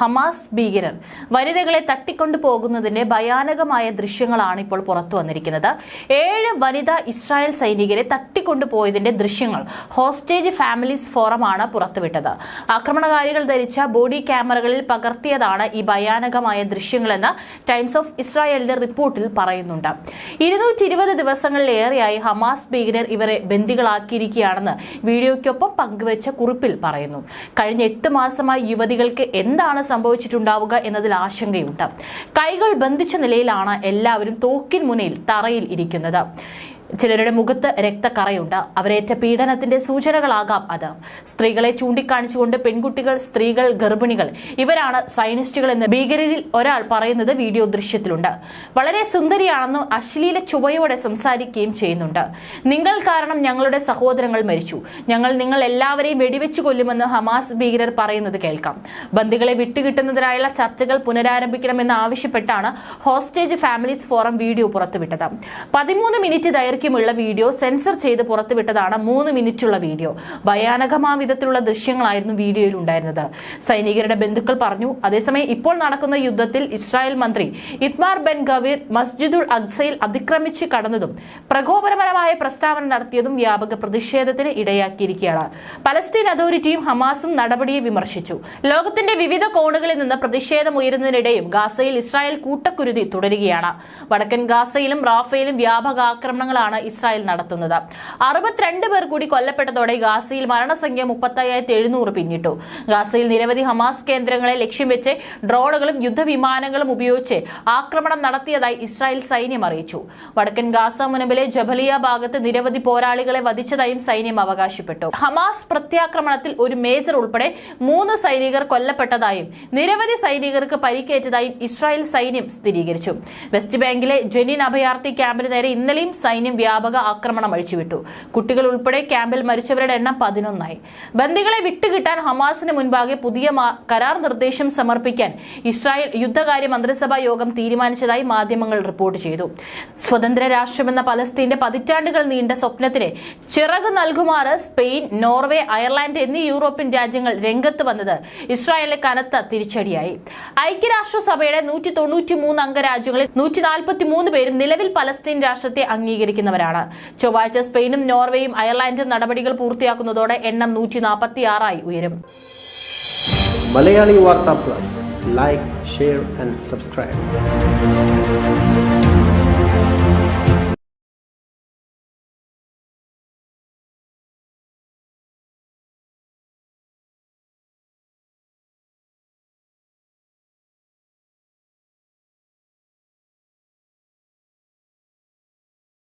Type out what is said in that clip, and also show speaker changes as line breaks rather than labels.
Hamas ഭീകരർ വനിതകളെ തട്ടിക്കൊണ്ടു പോകുന്നതിന്റെ ഭയാനകമായ ദൃശ്യങ്ങളാണ് ഇപ്പോൾ പുറത്തു വന്നിരിക്കുന്നത്. ഏഴ് വനിതാ ഇസ്രായേൽ സൈനികരെ തട്ടിക്കൊണ്ടുപോയതിന്റെ ദൃശ്യങ്ങൾ ഹോസ്റ്റേജ് ഫാമിലീസ് ഫോറമാണ് പുറത്തുവിട്ടത്. ആക്രമണകാരികൾ ധരിച്ച ബോഡി ക്യാമറകളിൽ പകർത്തിയതാണ് ഈ ഭയാനകമായ ദൃശ്യങ്ങളെന്ന് ടൈംസ് ഓഫ് ഇസ്രായേലിന്റെ റിപ്പോർട്ടിൽ പറയുന്നുണ്ട്. ഇരുന്നൂറ്റി ഇരുപത് ദിവസങ്ങളിലേറെയായി ഹമാസ് ഭീകരർ ഇവരെ ബന്ദികളാക്കിയിരിക്കുകയാണെന്ന് വീഡിയോയ്ക്കൊപ്പം പങ്കുവച്ച കുറിപ്പിൽ പറയുന്നു. കഴിഞ്ഞ എട്ട് മാസമായി യുവതികൾക്ക് എന്താണ് സംഭവിച്ചിട്ടുണ്ടാവുക എന്നതിൽ ആശങ്കയുണ്ട്. കൈകൾ ബന്ധിച്ച നിലയിലാണ് എല്ലാവരും തോക്കിൻ മുനയിൽ തറയിൽ ഇരിക്കുന്നത്. ചിലരുടെ മുഖത്ത് രക്തക്കറയുണ്ട്. അവരേറ്റ പീഡനത്തിന്റെ സൂചനകളാകാം അത്. സ്ത്രീകളെ ചൂണ്ടിക്കാണിച്ചുകൊണ്ട് പെൺകുട്ടികൾ സ്ത്രീകൾ ഗർഭിണികൾ ഇവരാണ് സൈനിസ്റ്റുകൾ എന്ന് ഭീകരരിൽ ഒരാൾ പറയുന്നത് വീഡിയോ ദൃശ്യത്തിലുണ്ട്. വളരെ സുന്ദരിയാണെന്നും അശ്ലീല ചുവയോടെ സംസാരിക്കുകയും ചെയ്യുന്നുണ്ട്. നിങ്ങൾ കാരണം ഞങ്ങളുടെ സഹോദരങ്ങൾ മരിച്ചു. ഞങ്ങൾ നിങ്ങൾ എല്ലാവരെയും വെടിവെച്ചു കൊല്ലുമെന്ന് ഹമാസ് ഭീകരർ പറയുന്നത് കേൾക്കാം. ബന്ദികളെ വിട്ടുകിട്ടുന്നതിനായുള്ള ചർച്ചകൾ പുനരാരംഭിക്കണമെന്ന് ആവശ്യപ്പെട്ടാണ് ഹോസ്റ്റേജ് ഫാമിലീസ് ഫോറം വീഡിയോ പുറത്തുവിട്ടത്. പതിമൂന്ന് മിനിറ്റ് ദൈർഘ്യമുള്ള വീഡിയോ സെൻസർ ചെയ്ത് പുറത്തുവിട്ടതാണ് മൂന്ന് മിനിറ്റുള്ള വീഡിയോ. ഭയാനകമാ വിധത്തിലുള്ള ദൃശ്യങ്ങളായിരുന്നു വീഡിയോയിൽ ഉണ്ടായിരുന്നത്. സൈനികരുടെ ബന്ധുക്കൾ പറഞ്ഞു അതേസമയം ഇപ്പോൾ നടക്കുന്ന യുദ്ധത്തിൽ ഇസ്രായേൽ മന്ത്രി ഇത്മാർ ബെൻ ഗവീർ മസ്ജിദുൽ അക്സയിൽ അതിക്രമിച്ച് കടന്നതും പ്രകോപനപരമായ പ്രസ്താവന നടത്തിയതും വ്യാപക പ്രതിഷേധത്തിന് ഇടയാക്കിയിരിക്കുകയാണ്. പലസ്തീൻ അതോറിറ്റിയും ഹമാസും നടപടിയെ വിമർശിച്ചു. ലോകത്തിന്റെ വിവിധ കോണുകളിൽ നിന്ന് പ്രതിഷേധം ഉയരുന്നതിനിടെയും ഗാസയിൽ ഇസ്രായേൽ കൂട്ടക്കുരുതി തുടരുകയാണ്. വടക്കൻ ഗാസയിലും റാഫയിലും വ്യാപക ആക്രമണങ്ങളാണ് ഇസ്രായേൽ നടത്തുന്നത്. അറുപത്തിരണ്ട് പേർ കൂടി കൊല്ലപ്പെട്ടതോടെ ഗാസയിൽ മരണസംഖ്യ മുപ്പത്തയ്യായിരത്തി എഴുന്നൂറ് പിന്നിട്ടു. ഗാസയിൽ നിരവധി ഹമാസ് കേന്ദ്രങ്ങളെ ലക്ഷ്യം വെച്ച് ഡ്രോണുകളും യുദ്ധവിമാനങ്ങളും ഉപയോഗിച്ച് ആക്രമണം നടത്തിയതായി ഇസ്രായേൽ സൈന്യം അറിയിച്ചു. വടക്കൻ ഗാസ മുനമ്പിലെ ജബലിയ ഭാഗത്ത് നിരവധി പോരാളികളെ വധിച്ചതായും സൈന്യം അവകാശപ്പെട്ടു. ഹമാസ് പ്രത്യാക്രമണത്തിൽ ഒരു മേജർ ഉൾപ്പെടെ മൂന്ന് സൈനികർ കൊല്ലപ്പെട്ടതായും നിരവധി സൈനികർക്ക് പരിക്കേറ്റതായും ഇസ്രായേൽ സൈന്യം സ്ഥിരീകരിച്ചു. വെസ്റ്റ് ബാങ്കിലെ ജെനിൻ അഭയാർത്ഥി ക്യാമ്പിന് നേരെ ഇന്നലെയും സൈന്യം വ്യാപക ആക്രമണം അഴിച്ചുവിട്ടു. കുട്ടികൾ ഉൾപ്പെടെ ക്യാമ്പിൽ മരിച്ചവരുടെ എണ്ണം പതിനൊന്നായി. ബന്ദികളെ വിട്ടുകിട്ടാൻ ഹമാസിന് മുൻപാകെ പുതിയ കരാർ നിർദ്ദേശം സമർപ്പിക്കാൻ ഇസ്രായേൽ യുദ്ധകാര്യ മന്ത്രിസഭാ യോഗം തീരുമാനിച്ചതായി മാധ്യമങ്ങൾ റിപ്പോർട്ട് ചെയ്തു. സ്വതന്ത്ര രാഷ്ട്രമെന്ന പലസ്തീന്റെ പതിറ്റാണ്ടുകൾ നീണ്ട സ്വപ്നത്തിന് ചിറക് നൽകുമാറ് സ്പെയിൻ നോർവേ അയർലാൻഡ് എന്നീ യൂറോപ്യൻ രാജ്യങ്ങൾ രംഗത്ത് വന്നത് ഇസ്രായേലിന് കനത്ത തിരിച്ചടിയായി. ഐക്യരാഷ്ട്രസഭയുടെ നൂറ്റി തൊണ്ണൂറ്റി മൂന്ന് അംഗരാജ്യങ്ങളിൽ നൂറ്റി നാൽപ്പത്തി മൂന്ന് പേരും നിലവിൽ പലസ്തീൻ രാഷ്ട്രത്തെ അംഗീകരിക്കുന്നവരാണ് ചൊവ്വാഴ്ച സ്പെയിനും നോർവേയും അയർലാൻഡും നടപടികൾ പൂർത്തിയാക്കുന്നതോടെ എണ്ണം നൂറ്റി നാൽപ്പത്തി ആറായി ഉയരും.
Malayali Vartha plus. Like share and subscribe